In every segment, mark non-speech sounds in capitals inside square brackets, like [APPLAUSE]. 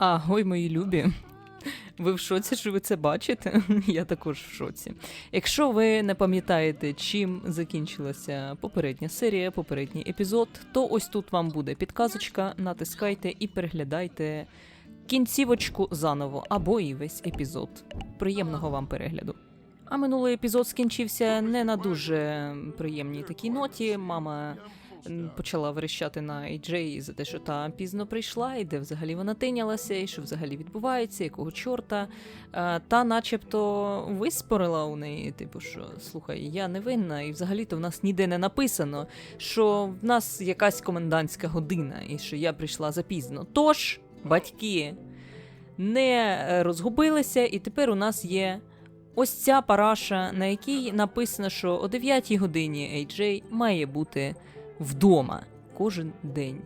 Агой, мої любі. Ви в шоці, що ви це бачите? [LAUGHS] Я також в шоці. Якщо ви не пам'ятаєте, чим закінчилася попередня серія, попередній епізод, то ось тут вам буде підказочка, натискайте і переглядайте кінцівочку заново або і весь епізод. Приємного вам перегляду. А минулий епізод скінчився не на дуже приємній такій ноті. Мама почала верещати на AJ за те, що та пізно прийшла, і де взагалі вона тинялася, і що взагалі відбувається, якого чорта. Е, Та, начебто, виспорила у неї, типу, що слухай, я не винна, і взагалі-то в нас ніде не написано, що в нас якась комендантська година, і що я прийшла запізно. Тож, батьки не е, розгубилися, і тепер у нас є ось ця параша, на якій написано, що о 9 годині AJ має бути вдома кожен день.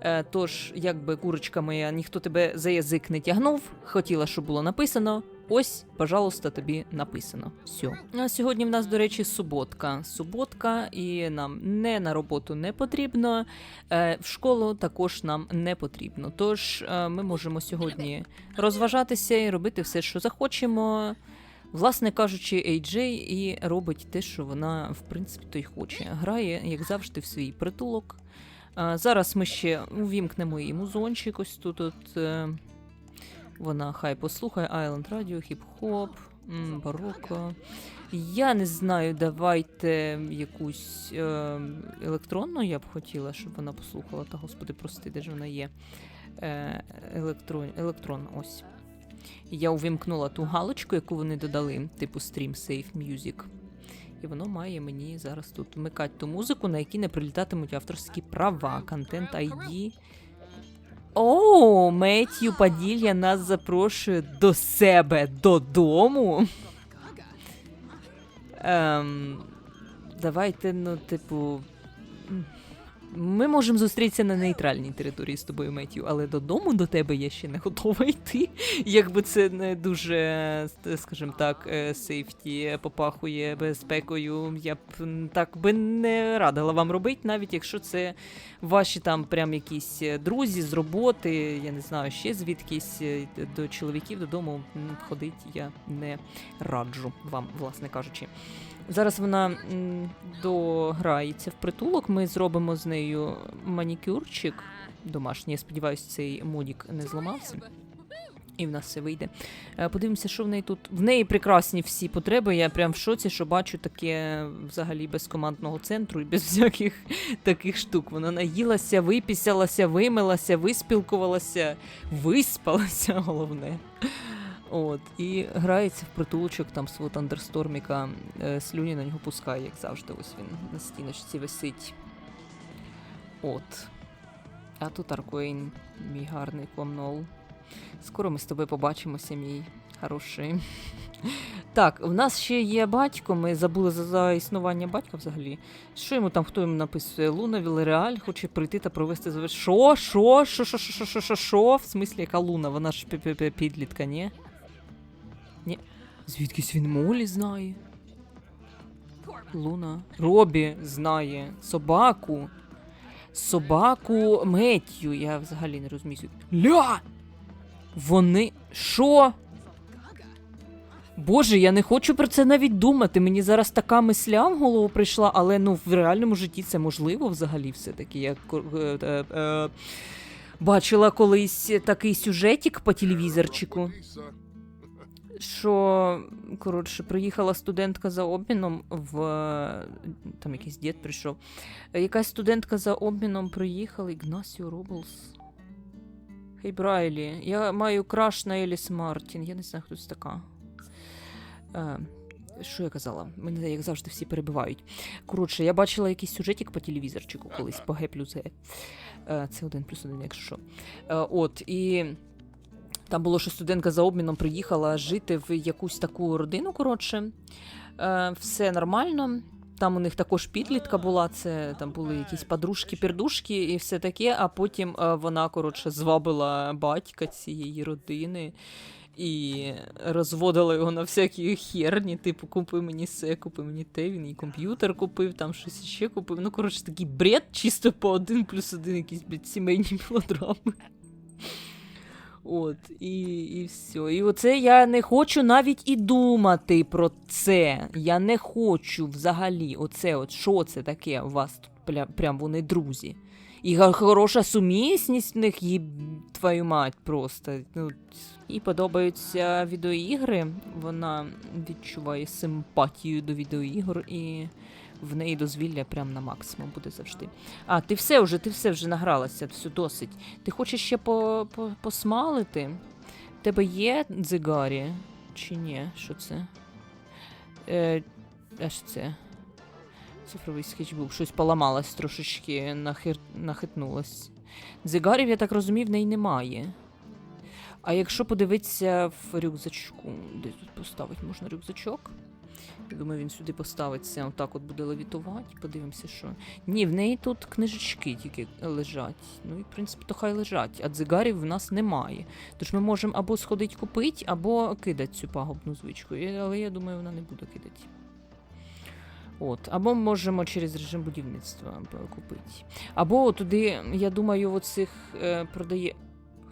Е, Тож, якби курочка моя, ніхто тебе за язик не тягнув, хотіла, щоб було написано. Ось, пожалуйста, тобі написано. Все. А сьогодні в нас, до речі, суботка. Суботка, і нам не на роботу не потрібно. Е, в школу також нам не потрібно. Тож е, ми можемо сьогодні розважатися і робити все, що захочемо. Власне кажучи, AJ і робить те, що вона в принципі то й хоче. Грає, як завжди, в свій притулок. А, зараз ми ще увімкнемо її музончик. Ось тут от, е, вона хай послухає Island Radio, хіп-хоп, бароко. Я не знаю, давайте якусь е, електронну я б хотіла, щоб вона послухала. Та господи, прости, де ж вона є? Е, електрон, електрон, ось. Я увімкнула ту галочку, яку вони додали, типу Stream Safe Music. І воно має мені зараз тут вмикати ту музику, на якій не прилітатимуть авторські права, контент ID. О, Меттью Паділья нас запрошує до себе додому. Ем, давайте, ну, типу. Ми можемо зустрітися на нейтральній території з тобою, Меттю, але додому до тебе я ще не готова йти. Якби це не дуже, скажімо так, е, сейфті попахує безпекою, я б так би не радила вам робити, навіть якщо це ваші там прям якісь е, друзі з роботи, я не знаю, ще звідкись е, до чоловіків додому ходить я не раджу вам, власне кажучи. Зараз вона дограється в притулок. Ми зробимо з нею манікюрчик домашній. Я сподіваюся, цей модік не зламався. І в нас все вийде. Е, Подивимося, що в неї тут. В неї прекрасні всі потреби. Я прям в шоці, що бачу таке взагалі без командного центру і без всяких таких штук. Вона наїлася, випісялася, вимилася, виспілкувалася, виспалася, [LAUGHS] головне. От, і грається в притулочок там свого тандерсторміка, е, слюні на нього пускає, як завжди. Ось він на стіночці висить. От. А тут Аркуейн, мій гарний комнол. Скоро ми з тобою побачимося, мій хороший. Так, в нас ще є батько. Ми забули за, за існування батька взагалі. Що йому там, хто йому написує? Луна Вілереаль хоче прийти та провести завер... Що? Що? Що? Що? Що? Що? Що? Що? В смислі, яка луна? Вона ж підлітка, ні? Ні. Звідкись він Молі знає? Луна. Робі знає. Собаку. Собаку Меттю. Я взагалі не розумію. Ля! Вони. Що? Боже, я не хочу про це навіть думати. Мені зараз така мисля в голову прийшла, але ну в реальному житті це можливо взагалі все-таки. Я е, е, е, бачила колись такий сюжетик по телевізорчику. Що, коротше, приїхала студентка за обміном в. Там якийсь дід прийшов. Якась студентка за обміном приїхала, Ігнасіо Роблс. Хей, Брайлі, я маю краш на Еліс Мартін. Я не знаю, хто це така. Е, що я казала? Мене, як завжди, всі перебивають. Коротше, я бачила якийсь сюжетик по телевізорчику колись по Г плюс Г. Е, Це один плюс один, якщо що. Е, От, і там було, що студентка за обміном приїхала жити в якусь таку родину, коротше. Е, Все нормально. Там у них також підлітка була, це там були якісь подружки-пердушки і все таке, а потім е, вона, коротше, звабила батька цієї родини і розводила його на всякі херні, типу, купи мені це, купи мені те, він і комп'ютер купив, там щось ще купив. Ну, коротше, такий бред, чисто по один плюс один, якісь блядь, сімейні мелодрами. От, і, і все. І оце я не хочу навіть і думати про це. Я не хочу взагалі. Оце, от що це таке у вас тут прям, вони друзі. І хороша сумісність в них, їб твою мать просто. Ну, їй подобаються відеоігри. Вона відчуває симпатію до відеоігр і в неї дозвілля прям на максимум буде завжди. А, ти все вже, ти все вже награлася, все досить. Ти хочеш ще по, по, посмалити? Тебе є дзигарі? Чи ні? Що це? Е, а що це? Цифровий скетчбук. Щось поламалось трошечки, нахир... нахитнулось. Дзигарів, я так розумію, в неї немає. А якщо подивитися в рюкзачку, де тут поставити можна рюкзачок? Я думаю, він сюди поставиться, отак от буде левітувати. Подивимося, що. Ні, в неї тут книжечки тільки лежать. Ну і в принципі, то хай лежать, а дзигарів в нас немає. Тож ми можемо або сходити купити, або кидати цю пагубну звичку. Але я думаю, вона не буде кидати. От, або можемо через режим будівництва купити. Або туди, я думаю, оцих е, продає.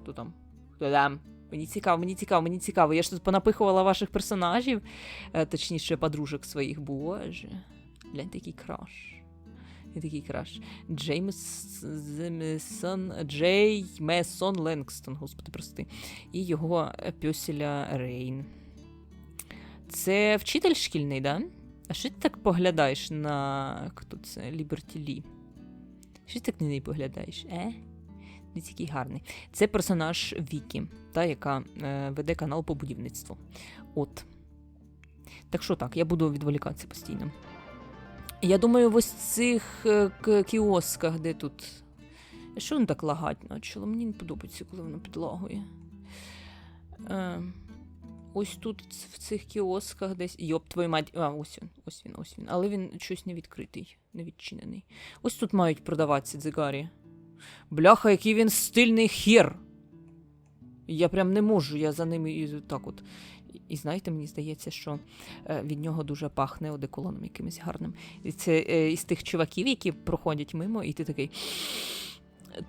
Хто там? Хто там? Мені цікаво, мені цікаво, мені цікаво. Я ж тут понапихувала ваших персонажів, е, точніше, подружок своїх. Боже. Гляньте, який краш. І такий краш. Джеймсон, Джей Месон Ленгстон, господи, прости. І його пьосіля Рейн. Це вчитель шкільний, да? А що ти так поглядаєш на хто це? Ліберті Лі? Що ти так на неї поглядаєш? Е? Не такий гарний. Це персонаж Вікі, та, яка е, веде канал по будівництву. От. Так що так, я буду відволікатися постійно. Я думаю, в ось цих е, кіосках, де тут. Що воно так лагать почало? Мені не подобається, коли воно підлагує. Е, ось тут в цих кіосках десь. Йоп, твою мать. А, ось він, ось він, ось він. Але він щось не відкритий, не відчинений. Ось тут мають продаватися дзигарі. Бляха, який він стильний хер. Я прям не можу, я за ними і так от. І- знаєте, мені здається, що е, від нього дуже пахне одеколоном якимось гарним. І це е, із тих чуваків, які проходять мимо, і ти такий.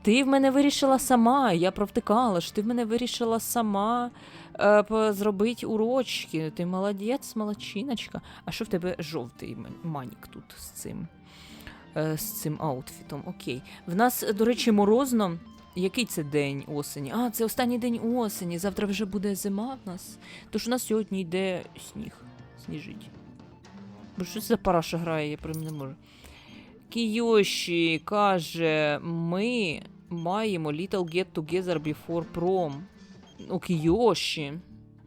Ти в мене вирішила сама, я провтикала ж, ти в мене вирішила сама е, зробити урочки. Ти молодець, молодчиночка. А що в тебе жовтий манік тут з цим? Е, з цим аутфітом? Окей. В нас, до речі, морозно. Який це день осені? А, це останній день осені. Завтра вже буде зима в нас. Тож у нас сьогодні йде сніг. Сніжить. Бо що це за параша грає, я прям не можу. Кійоші каже, ми маємо little get together before prom. У Кійоші.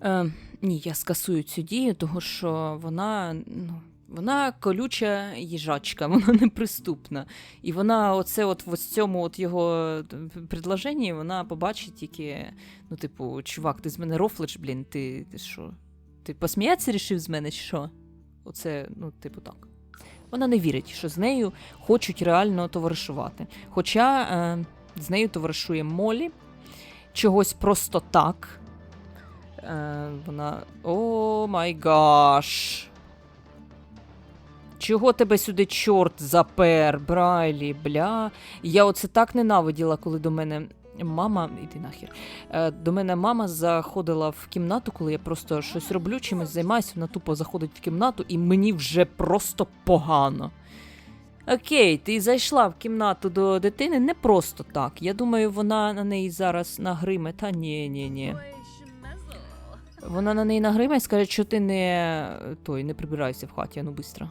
Е, ні, я скасую цю дію, тому що вона. Ну, вона колюча їжачка, [LAUGHS] вона неприступна. І вона оце от в ось цьому от його предложенні вона побачить тільки, ну, типу, чувак, ти з мене рофлиш, блін, ти, ти що? Ти посміятися рішив з мене, чи що? Оце, ну, типу, так. Вона не вірить, що з нею хочуть реально товаришувати. Хоча е, з нею товаришує Молі, чогось просто так. Е, вона. О май гаш. Чого тебе сюди чорт запер, Брайлі, бля. Я оце так ненавиділа, коли до мене мама. Іди нахер. Е, до мене мама заходила в кімнату, коли я просто щось роблю, чимось займаюся, вона тупо заходить в кімнату, і мені вже просто погано. Окей, ти зайшла в кімнату до дитини не просто так. Я думаю, вона на неї зараз нагриме. Та ні, ні, ні. Вона на неї нагриме і скаже, що ти не той, не прибирайся в хаті, ну бистро.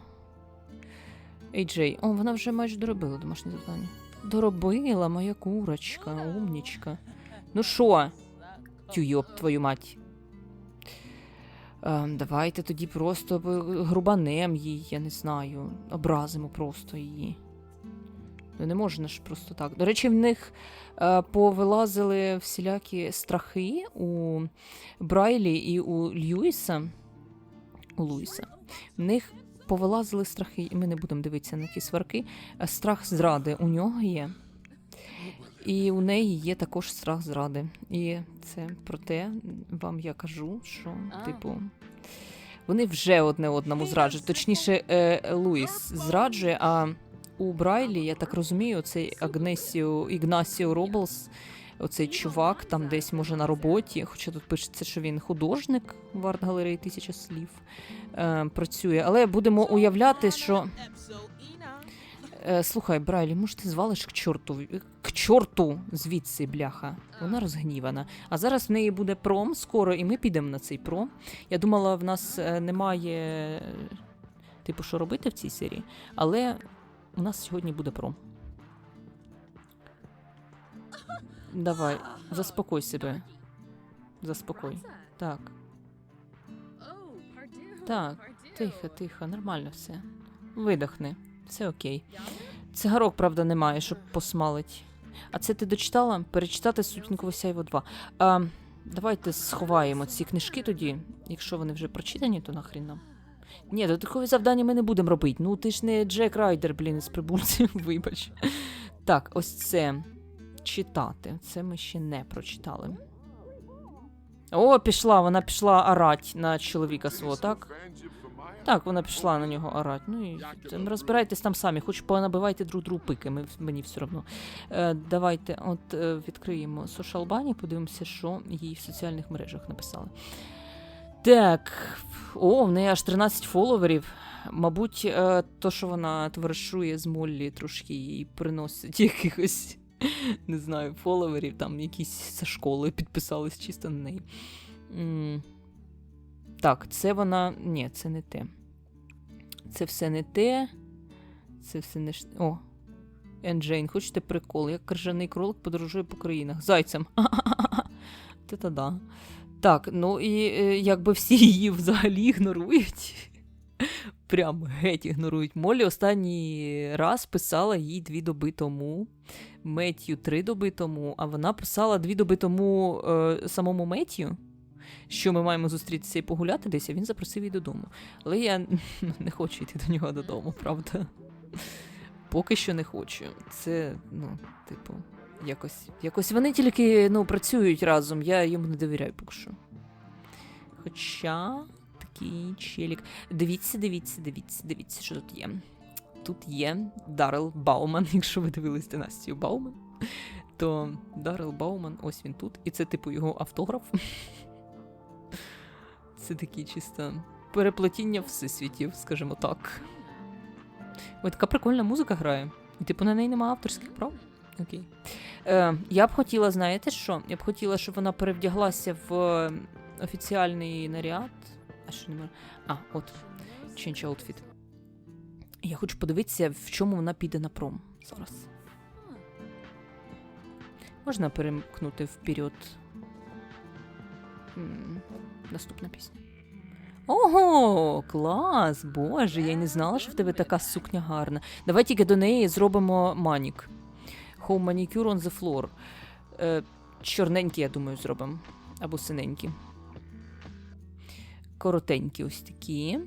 Ей, Джей, о, вона вже майже доробила домашнє завдання. Доробила моя курочка, умнічка. Ну що? Тю, йоп, твою мать. Ем, давайте тоді просто грубанем їй, я не знаю. Образимо просто її. Ну, не можна ж просто так. До речі, в них е, повилазили всілякі страхи у Брайлі і у Льюіса. У Луїса. В них повилазили страхи, і ми не будемо дивитися на ті сварки. Е, Страх зради у нього є. І у неї є також страх зради. І це про те, вам я кажу, що, типу, вони вже одне одному зраджують. Точніше, е, Луїс зраджує, а у Брайлі, я так розумію, цей Агнесіо Ігнасіо Роблс Оцей чувак там десь може на роботі, хоча тут пишеться, що він художник в арт-галереї тисяча слів е, працює. Але будемо уявляти, що. Е, слухай, Брайлі, може ти звалиш к чорту? К чорту звідси, бляха. Вона розгнівана. А зараз в неї буде пром скоро, і ми підемо на цей пром. Я думала, в нас е, немає, типу, що робити в цій серії, але у нас сьогодні буде пром. Давай, заспокой себе. Заспокой. Так, так, тихо, тихо, нормально все. Видохни, все окей. Цигарок, правда, немає, щоб посмалить. А це ти дочитала? Перечитати сутінкове сяйво 2. А, давайте сховаємо ці книжки тоді. Якщо вони вже прочитані, то нахрін нам. Ні, додаткові завдання ми не будемо робити. Ну ти ж не Джек Райдер, блін, із прибульців, [LAUGHS] вибач. Так, ось це читати. Це ми ще не прочитали. О, пішла, вона пішла орать на чоловіка свого, так? Так, вона пішла на нього орать. Ну і розбирайтесь там самі, хоч понабивайте друг другу пики, ми, мені все одно. Е, давайте от е, відкриємо Social подивимося, що їй в соціальних мережах написали. Так, о, в неї аж 13 фоловерів. Мабуть, е, то, що вона товаришує з Моллі, трошки їй приносить якихось, [LAUGHS] не знаю, фоловерів, там якісь зі школи підписались чисто на неї. Так, це вона. Ні, це не те. Це все не те. Це все не. О. Енджейн, хочете прикол? Як крижаний кролик подорожує по країнах. Зайцем. [LAUGHS] Та-та да. Так, ну і е, якби всі її взагалі ігнорують. Прям геть ігнорують. Молі останній раз писала їй дві доби тому, Меттю три доби тому, а вона писала дві доби тому е, самому Меттю, що ми маємо зустрітися і погуляти десь, а він запросив її додому. Але я [LAUGHS] не хочу йти до нього додому, правда? Поки що не хочу. Це, ну, типу, якось, якось вони тільки ну, працюють разом, я йому не довіряю поки що. Хоча такий челік. Дивіться, дивіться, дивіться, дивіться, що тут є. Тут є Даррел Бауман, [LAUGHS] якщо ви дивились династію Бауман, то Даррел Бауман, ось він тут. І це, типу, його автограф. [LAUGHS] Це такі чисто переплетіння всесвітів, скажімо так. Ой, така прикольна музика грає. І типу на неї немає авторських прав. Окей. Е, я б хотіла, знаєте що? Я б хотіла, щоб вона перевдяглася в е, офіціальний наряд. А що немає? А, от. Change outfit. Я хочу подивитися, в чому вона піде на пром зараз. Можна перемкнути вперед. Наступна пісня. Ого, клас! Боже, я й не знала, що в тебе така сукня гарна. Давай тільки до неї зробимо манік. Home manicure on the floor. Е, чорненькі, я думаю, зробимо. Або синенькі. Коротенькі ось такі.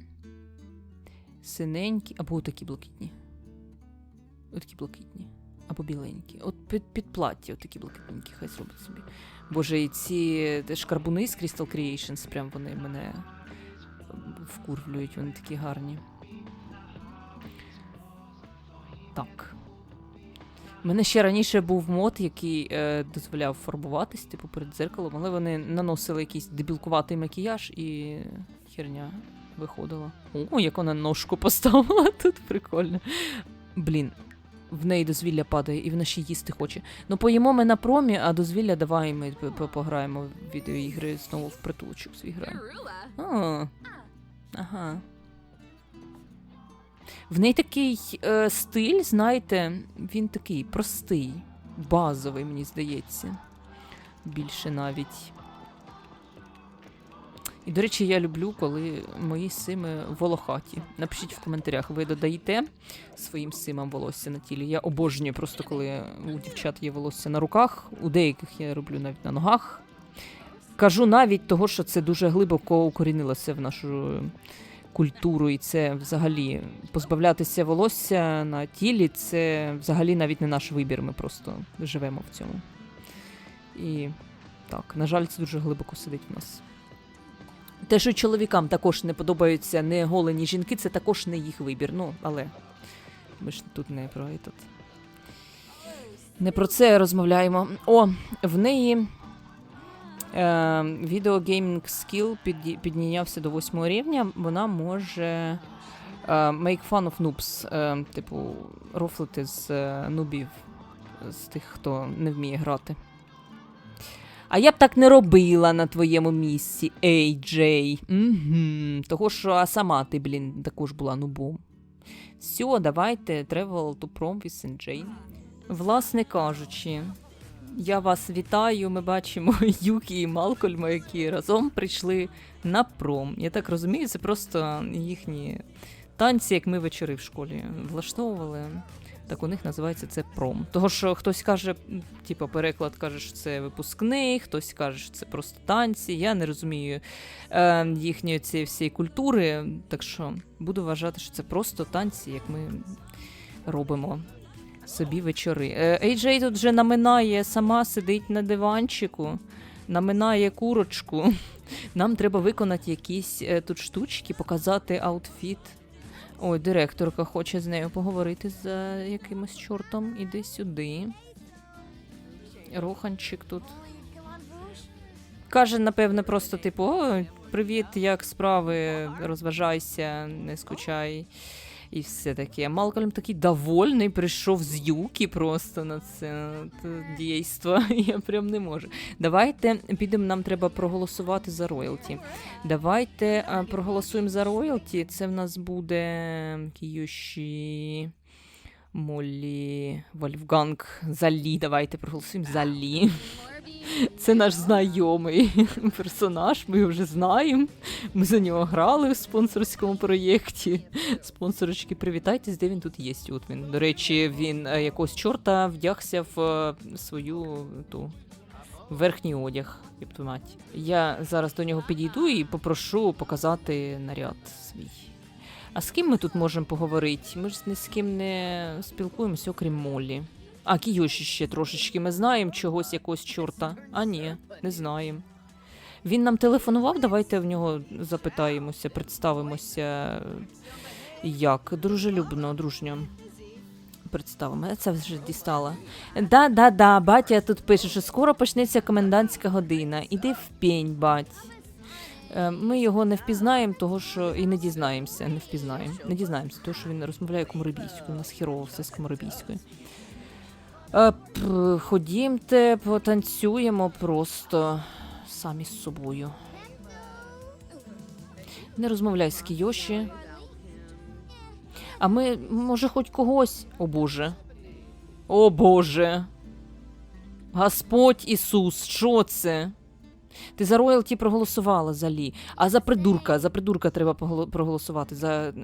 Синенькі, або такі блакитні. Отакі блакитні. Або біленькі. От під, під плаття, отакі блакитненькі, хай зробить собі. Боже, і ці шкарбуни з Crystal Creations, прям вони мене вкурвлюють, вони такі гарні. Так. У мене ще раніше був мод, який е, дозволяв фарбуватись, типу, перед дзеркалом, але вони наносили якийсь дебілкуватий макіяж і херня виходила. О, як вона ножку поставила [LAUGHS] тут прикольно. Блін, в неї дозвілля падає, і вона ще їсти хоче. Ну, поїмо ми на промі, а дозвілля давай ми пограємо в відеоігри знову в притулочок зіграємо. А, ага. В неї такий е, стиль, знаєте, він такий простий, базовий, мені здається. Більше навіть. І, до речі, я люблю, коли мої сими волохаті. Напишіть в коментарях, ви додаєте своїм симам волосся на тілі. Я обожнюю просто, коли у дівчат є волосся на руках, у деяких я роблю навіть на ногах. Кажу навіть того, що це дуже глибоко укорінилося в нашу культуру, і це взагалі позбавлятися волосся на тілі це взагалі навіть не наш вибір. Ми просто живемо в цьому. І так, на жаль, це дуже глибоко сидить в нас. Те, що чоловікам також не подобаються не голені жінки, це також не їх вибір. Ну, але ми ж тут не про этот. Не про це розмовляємо. О, в неї е, відеогеймінг скіл піді- піднявся до восьмого рівня. Вона може е, make fun of noobs, е, типу, рофлити з е, нубів, з тих, хто не вміє грати. А я б так не робила на твоєму місці, ей, Джей. Угу. Того, що а сама ти, блін, також була нубом. Все, давайте, travel to prom with. Jane. Власне кажучи, я вас вітаю. Ми бачимо [LAUGHS] Юкі і Малкольма, які разом прийшли на пром. Я так розумію, це просто їхні танці, як ми вечори в школі влаштовували. Так у них називається це пром. Того, що хтось каже, типу, переклад каже, що це випускний, хтось каже, що це просто танці. Я не розумію е, їхньої цієї всієї культури. Так що буду вважати, що це просто танці, як ми робимо собі вечори. Е, AJ тут вже наминає, сама сидить на диванчику, наминає курочку. [LAUGHS] Нам треба виконати якісь е, тут штучки, показати аутфіт. Ой, директорка хоче з нею поговорити за якимось чортом. Іди сюди. Руханчик тут. Каже, напевне, просто типу: О, привіт, як справи, розважайся, не скучай. І все таке. Малкольм такий довольний, прийшов з юки просто на це дійство. [LAUGHS] Я прям не можу. Давайте підемо, нам треба проголосувати за роялті. Давайте проголосуємо за роялті. Це в нас буде Кіюші. Молі, Вольфганг, за Лі. Давайте проголосуємо за Лі. [LAUGHS] Це наш знайомий [LAUGHS] персонаж, ми його вже знаємо. Ми за нього грали в спонсорському проєкті. Спонсорочки, привітайтесь, де він тут є. От він. До речі, він е, якогось чорта вдягся в е, свою ту верхній одяг. Я зараз до нього підійду і попрошу показати наряд свій. А з ким ми тут можемо поговорити? Ми ж ні з ким не спілкуємося, окрім Моллі. А Кіюші ще трошечки ми знаємо чогось якогось чорта. А ні, не знаємо. Він нам телефонував, давайте в нього запитаємося, представимося. Як? Дружелюбно, дружньо. Представимо. Я це вже дістала. Да, да, да, батя тут пише, що скоро почнеться комендантська година. Іди в пень, бать. Е, Ми його не впізнаємо, того що і не дізнаємося. Не впізнаємо. Не дізнаємося, тому що він розмовляє комарибійською. У нас хірово все з комарибійською. Е, Ходімте, потанцюємо просто самі з собою. Не розмовляй з Кійоші. А ми, може, хоч когось. О Боже. О Боже. Господь Ісус, що це? Ти за роялті проголосувала за Лі. А за придурка, за придурка треба проголосувати, за е,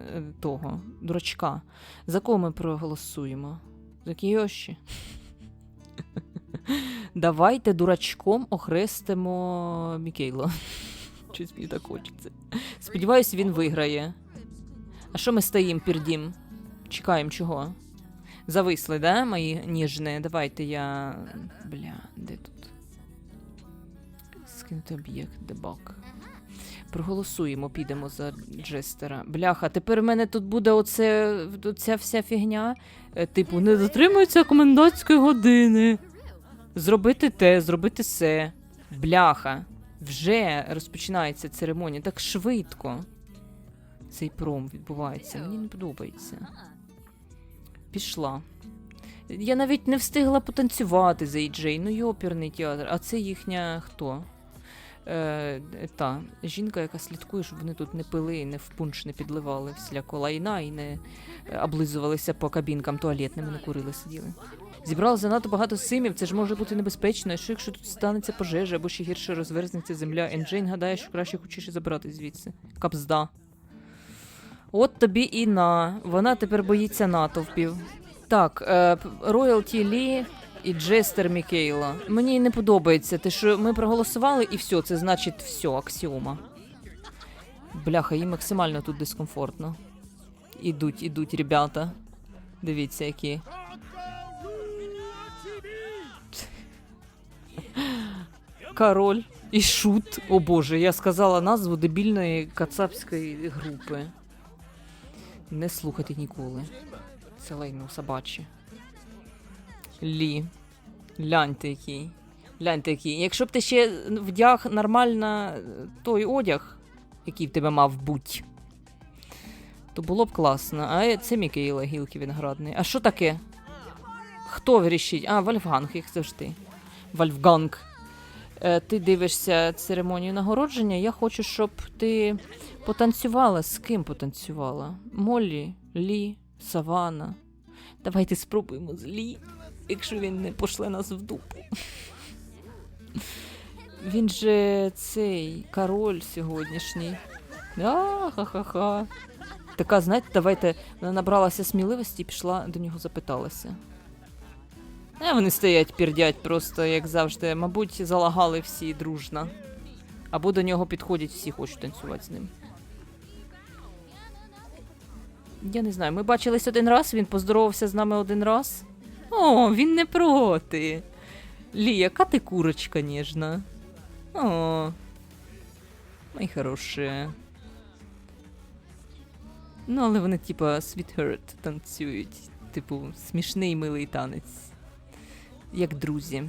того, дурачка. За кого ми проголосуємо? За Кійоші? Давайте дурачком охрестимо Мікейло. Щось мені так хочеться. Сподіваюсь, він виграє. А що ми стоїм пердім? Чекаємо чого? Зависли, да, мої ніжні? Давайте я. Бля, де тут? Скинути об'єкт, дебаг. Проголосуємо, підемо за Джестера. Бляха, тепер в мене тут буде оце, оця вся фігня. Е, Типу, не дотримується комендантської години. Зробити те, зробити се. Бляха. Вже розпочинається церемонія так швидко. Цей пром відбувається. Мені не подобається. Пішла. Я навіть не встигла потанцювати за Іджей. Ну, йоперний театр. А це їхня хто? Е, та жінка, яка слідкує, щоб вони тут не пили і не в пунш не підливали всіляко лайна і не е, облизувалися по кабінкам туалетними, не курили, сиділи. Зібрали занадто багато симів, це ж може бути небезпечно. Що якщо тут станеться пожежа або ще гірше розверзнеться земля? Енджейн гадає, що краще хочіше забрати звідси. Капзда. От тобі і на. Вона тепер боїться натовпів. Так, е, Роялті Лі і Джестер Мікейла. Мені не подобається те, що ми проголосували, і все, це значить все, аксіома. Бляха, їм максимально тут дискомфортно. Ідуть, ідуть, ребята. Дивіться, які. Король і шут. О боже, я сказала назву дебільної кацапської групи. Не слухати ніколи. Це лайно собаче. Лі. Гляньте який. Гляньте який. Якщо б ти ще вдяг нормально той одяг, який в тебе мав бути, то було б класно. А це Мікаїла гілки виноградний. А що таке? Хто вирішить? А, Вольфганг, як завжди. Вольфганг. Е, ти дивишся церемонію нагородження. Я хочу, щоб ти потанцювала. З ким потанцювала? Моллі, Лі, Савана. Давайте спробуємо з Лі, якщо він не пошле нас в дупу. Він же цей король сьогоднішній. А, ха-ха-ха. Така, знаєте, давайте вона набралася сміливості і пішла до нього запиталася. А вони стоять, пірдять просто, як завжди. Мабуть, залагали всі дружно. Або до нього підходять всі, хочуть танцювати з ним. Я не знаю, ми бачились один раз, він поздоровався з нами один раз. О, він не проти. Лі, яка ти курочка ніжна. О, мої хороші. Ну, але вони, типа, Sweetheart танцюють. Типу, смішний милий танець. Як друзі.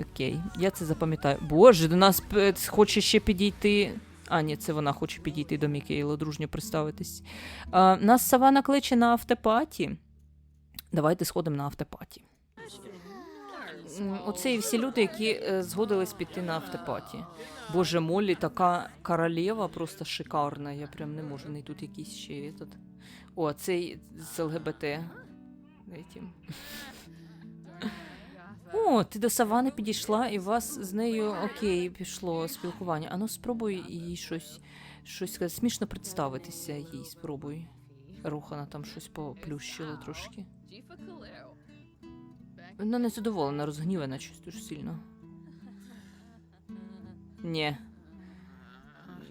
Окей, я це запам'ятаю. Боже, до нас хоче ще підійти. А, ні, це вона хоче підійти до Мікейла, дружньо представитись. А, нас Савана кличе на автопаті. Давайте сходимо на автопаті. Оце і всі люди, які е, згодились піти на автопаті. Боже, Моллі така королева, просто шикарна. Я прям не можу. Не тут якийсь ще этот. О, цей з ЛГБТ. Этим. О, ти до Савани підійшла, і у вас з нею окей пішло спілкування. Ану, спробуй їй щось, щось сказати. Смішно представитися їй, спробуй. Рухана там щось поплющила трошки. Вона не задоволена, розгнівана щось дуже сильно. Ні.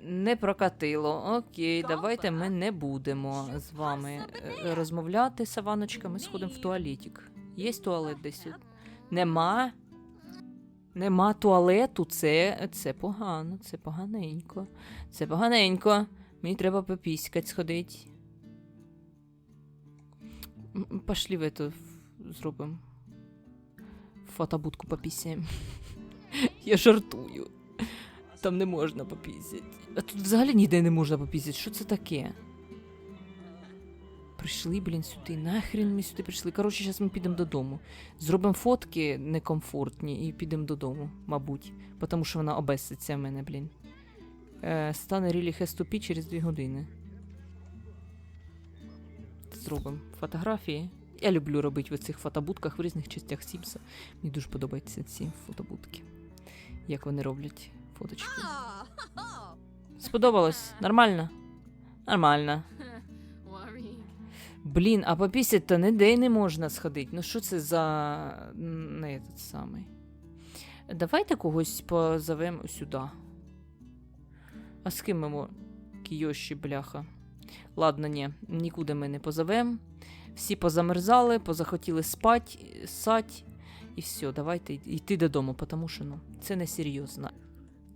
Не прокатило. Окей, давайте ми не будемо з вами е, розмовляти, Саваночка. Ми сходимо в туалетик. Є туалет десь? Нема. Нема туалету, це, це погано, це поганенько. Це поганенько. Мені треба попіськать сходить. Пошли в эту зробимо. Фотобудку попісяємо. [LAUGHS] Я жартую. Там не можна попісять. А тут взагалі ніде не можна попісять. Що це таке? Прийшли, блін, сюди. Нахрен ми сюди прийшли. Коротше, зараз ми підемо додому. Зробимо фотки некомфортні і підемо додому, мабуть. Тому що вона обеситься в мене, блін. Е, стане рілі хеступі через дві години. Зробимо фотографії. Я люблю робити в цих фотобудках в різних частях Сімса. Мені дуже подобаються ці фотобудки. Як вони роблять фоточки. Сподобалось? Нормально? Нормально. Блін, а попісять то ніде не можна сходити. Ну що це за не этот самий. Давайте когось позовемо сюди. А з ким ми мо... Кійоші, бляха. Ладно, ні, нікуди ми не позовемо. Всі позамерзали, позахотіли спать, сать, і все, давайте йти додому, тому що ну, це не серйозно.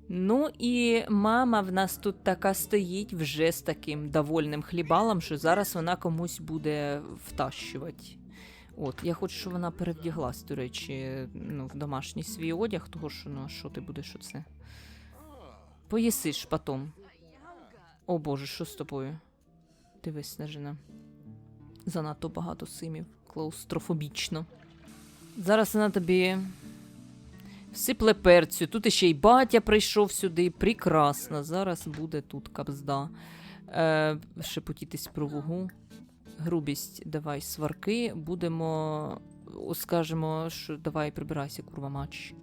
Ну і мама в нас тут така стоїть вже з таким довольним хлібалом, що зараз вона комусь буде втащувати. От, я хочу, щоб вона перевдяглась, до речі, ну, в домашній свій одяг, того що ну, що ти будеш оце? Поїсиш потом. О Боже, що з тобою? Дивись, Снежина. Занадто багато симів. Клаустрофобічно. Зараз вона тобі всипле перцю. Тут іще й батя прийшов сюди. Прекрасно. Зараз буде тут кабзда. Е, шепотітись про вугу. Грубість, давай сварки. Будемо. Скажемо, що давай прибирайся, курва матч.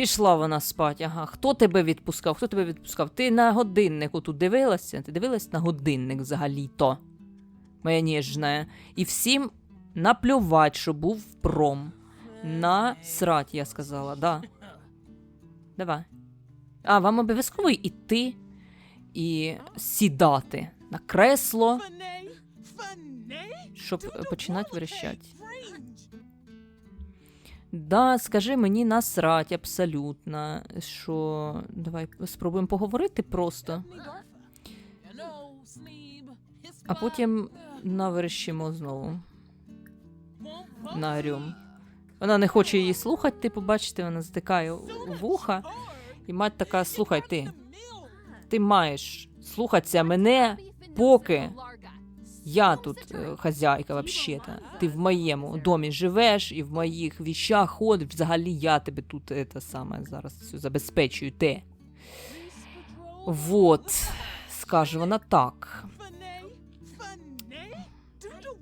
Пішла вона спать. Ага. Хто тебе відпускав? Хто тебе відпускав? Ти на годиннику тут дивилася? Ти дивилась на годинник взагалі-то? Моя ніжна. І всім наплювать, що був пром. Насрать, я сказала, да. Давай. А, вам обов'язково іти і сідати на кресло, щоб починати верещати. Да, скажи мені насрать абсолютно. Що. Давай спробуємо поговорити просто, а потім наверещимо знову. Наорем. Вона не хоче її слухати, типу, бачите, вона затикає вуха. І мать така: слухай ти, ти маєш слухатися мене, поки я тут е, хазяйка вообще-то. Ти в моєму домі живеш і в моїх віщах ходиш. Взагалі я тебе тут е, саме зараз забезпечую те. Вот, скаже вона так.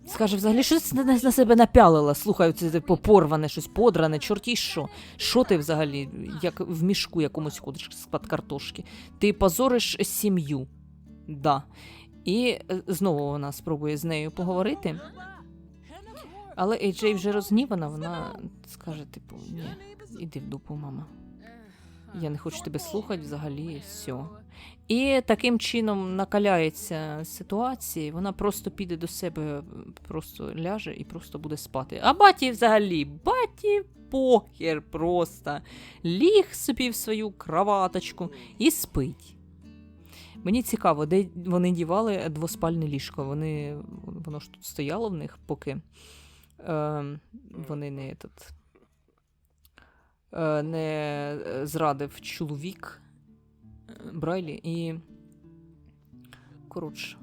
Скаже, взагалі, що ти на, себе напялила? Слухай, це типу, порване, щось подране, чорті що. Що ти взагалі, як в мішку якомусь ходиш з-під картошки? Ти позориш сім'ю. Да. І е, знову вона спробує з нею поговорити. Але Ейджей вже розгнівана, вона скаже, типу, ні, іди в дупу, мама. Я не хочу тебе слухати взагалі, все. І таким чином накаляється ситуація, вона просто піде до себе, просто ляже і просто буде спати. А баті взагалі, баті похер просто. Ліг собі в свою кроваточку і спить. Мені цікаво, де вони дівали двоспальне ліжко. Вони, воно ж тут стояло в них, поки е, вони не, этот, е, не зрадив чоловік е, Брайлі і. Коротше.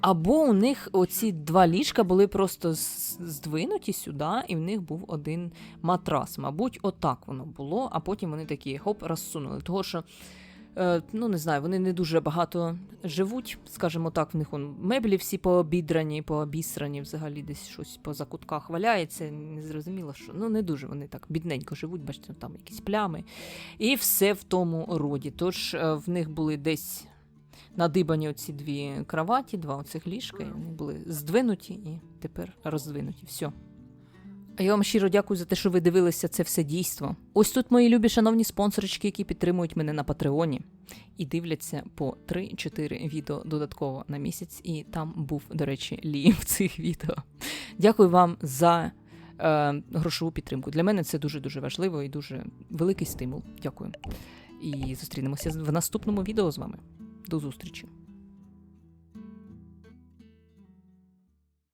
Або у них оці два ліжка були просто здвинуті сюди, і в них був один матрас. Мабуть, отак воно було, а потім вони такі хоп, розсунули. Того що, е, ну не знаю, вони не дуже багато живуть, скажімо так, в них он, меблі всі пообідрані, пообісрані, взагалі десь щось по закутках валяється. Не зрозуміло, що ну не дуже вони так бідненько живуть, бачите, там якісь плями. І все в тому роді. Тож е, в них були десь надибані оці дві кроваті, два оцих ліжка, і вони були здвинуті і тепер роздвинуті. Все. А я вам щиро дякую за те, що ви дивилися це все дійство. Ось тут мої любі шановні спонсорочки, які підтримують мене на Патреоні і дивляться по 3-4 відео додатково на місяць. І там був, до речі, Лі в цих відео. Дякую вам за е, грошову підтримку. Для мене це дуже дуже важливо і дуже великий стимул. Дякую. І зустрінемося в наступному відео з вами. До зустрічі!